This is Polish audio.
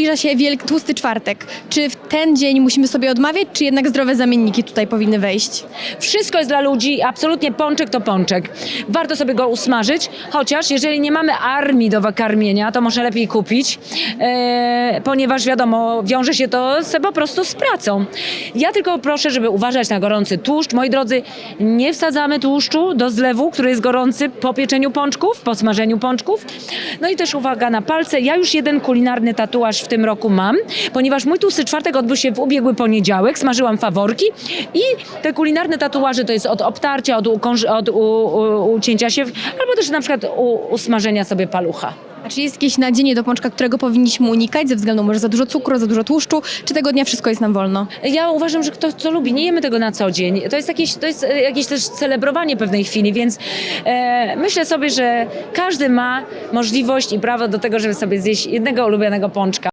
zbliża się wielki tłusty czwartek. Czy w ten dzień musimy sobie odmawiać, czy jednak zdrowe zamienniki tutaj powinny wejść? Wszystko jest dla ludzi, absolutnie pączek to pączek. Warto sobie go usmażyć, chociaż jeżeli nie mamy armii do karmienia, to może lepiej kupić, e, ponieważ wiadomo, wiąże się to z, po prostu z pracą. Ja tylko proszę, żeby uważać na gorący tłuszcz. Moi drodzy, nie wsadzamy tłuszczu do zlewu, który jest gorący po pieczeniu pączków, po smażeniu pączków. No i też uwaga na palce. Ja już jeden kulinarny tatuaż w tym roku mam, ponieważ mój tłusty czwartek odbył się w ubiegły poniedziałek, smażyłam faworki i te kulinarne tatuaże to jest od obtarcia, od, ukąż- od u, u, ucięcia się, albo też na przykład u, usmażenia sobie palucha. A czy jest jakieś nadzienie do pączka, którego powinniśmy unikać ze względu może za dużo cukru, za dużo tłuszczu, czy tego dnia wszystko jest nam wolno? Ja uważam, że kto co lubi, nie jemy tego na co dzień. To jest jakieś, to jest e, jakieś też celebrowanie pewnej chwili, więc e, myślę sobie, że każdy ma możliwość i prawo do tego, żeby sobie zjeść jednego ulubionego pączka.